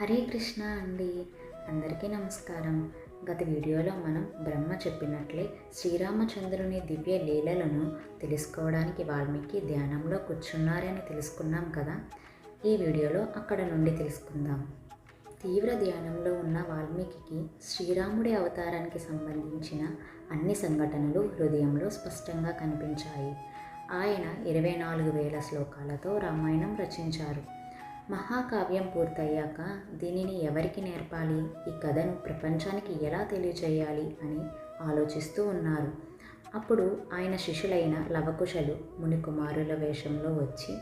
హరే కృష్ణ అండి. అందరికీ నమస్కారం. గత వీడియోలో మనం బ్రహ్మ చెప్పినట్లే శ్రీరామచంద్రుని దివ్య లీలలను తెలుసుకోవడానికి వాల్మీకి ధ్యానంలో కూర్చున్నారని తెలుసుకున్నాం కదా? ఈ వీడియోలో అక్కడ నుండి తెలుసుకుందాం. తీవ్ర ధ్యానంలో ఉన్న వాల్మీకి శ్రీరాముడి అవతారానికి సంబంధించిన అన్ని సంఘటనలు హృదయంలో స్పష్టంగా కనిపించాయి. ఆయన ఇరవై నాలుగు వేల శ్లోకాలతో రామాయణం రచించారు. మహాకావ్యం పూర్తయ్యాక దీనిని ఎవరికి నేర్పాలి? ఈ కథను ప్రపంచానికి ఎలా తెలియజేయాలి అని ఆలోచిస్తూ ఉన్నారు. అప్పుడు ఆయన శిష్యులైన లవకుశలు మునికుమారుల వేషంలో వచ్చి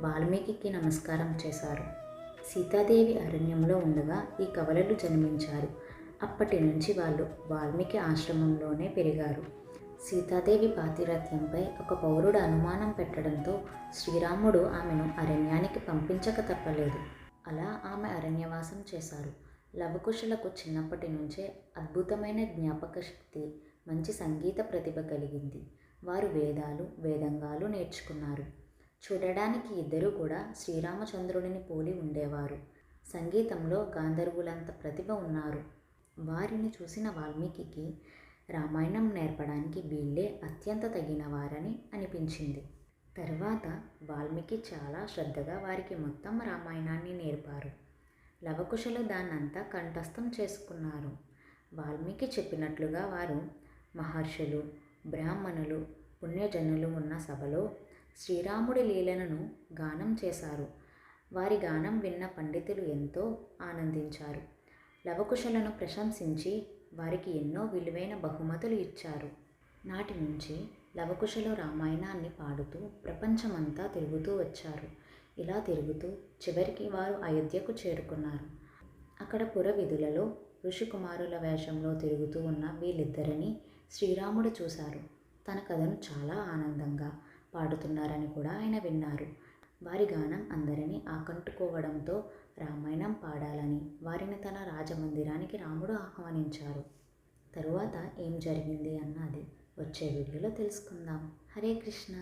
వాల్మీకి నమస్కారం చేశారు. సీతాదేవి అరణ్యంలో ఉండగా ఈ కవలలు జన్మించారు. అప్పటి నుంచి వాళ్ళు వాల్మీకి ఆశ్రమంలోనే పెరిగారు. సీతాదేవి పాతిరత్యంపై ఒక పౌరుడు అనుమానం పెట్టడంతో శ్రీరాముడు ఆమెను అరణ్యానికి పంపించక తప్పలేదు. అలా ఆమె అరణ్యవాసం చేశారు. లవకుశులకు చిన్నప్పటి నుంచే అద్భుతమైన జ్ఞాపక శక్తి మంచి సంగీత ప్రతిభ కలిగింది. వారు వేదాలు వేదంగాలు నేర్చుకున్నారు. చూడడానికి ఇద్దరూ కూడా శ్రీరామచంద్రుడిని పోలి ఉండేవారు. సంగీతంలో గాంధర్వులంత ప్రతిభ ఉన్నారు. వారిని చూసిన వాల్మీకి రామాయణం నేర్పడానికి వీళ్ళే అత్యంత తగినవారని అనిపించింది. తర్వాత వాల్మీకి చాలా శ్రద్ధగా వారికి మొత్తం రామాయణాన్ని నేర్పారు. లవకుశలు దాన్నంతా కంఠస్థం చేసుకున్నారు. వాల్మీకి చెప్పినట్లుగా వారు మహర్షులు బ్రాహ్మణులు పుణ్యజనులు ఉన్న సభలో శ్రీరాముడి లీలలను గానం చేశారు. వారి గానం విన్న పండితులు ఎంతో ఆనందించారు. లవకుశలను ప్రశంసించి వారికి ఎన్నో విలువైన బహుమతులు ఇచ్చారు. నాటి నుంచి లవకుశలు రామాయణాన్ని పాడుతూ ప్రపంచమంతా తిరుగుతూ వచ్చారు. ఇలా తిరుగుతూ చివరికి వారు అయోధ్యకు చేరుకున్నారు. అక్కడ పుర విధులలో ఋషికుమారుల వేషంలో తిరుగుతూ ఉన్న వీళ్ళిద్దరిని శ్రీరాముడు చూశారు. తన కథను చాలా ఆనందంగా పాడుతున్నారని కూడా ఆయన విన్నారు. వారి గానం అందరినీ ఆకట్టుకోవడంతో రామాయణం పాడాలని వారిని తన రాజమందిరానికి రాముడు ఆహ్వానించారు. తరువాత ఏం జరిగింది అన్నది వచ్చే వీడియోలో తెలుసుకుందాం. హరే కృష్ణ.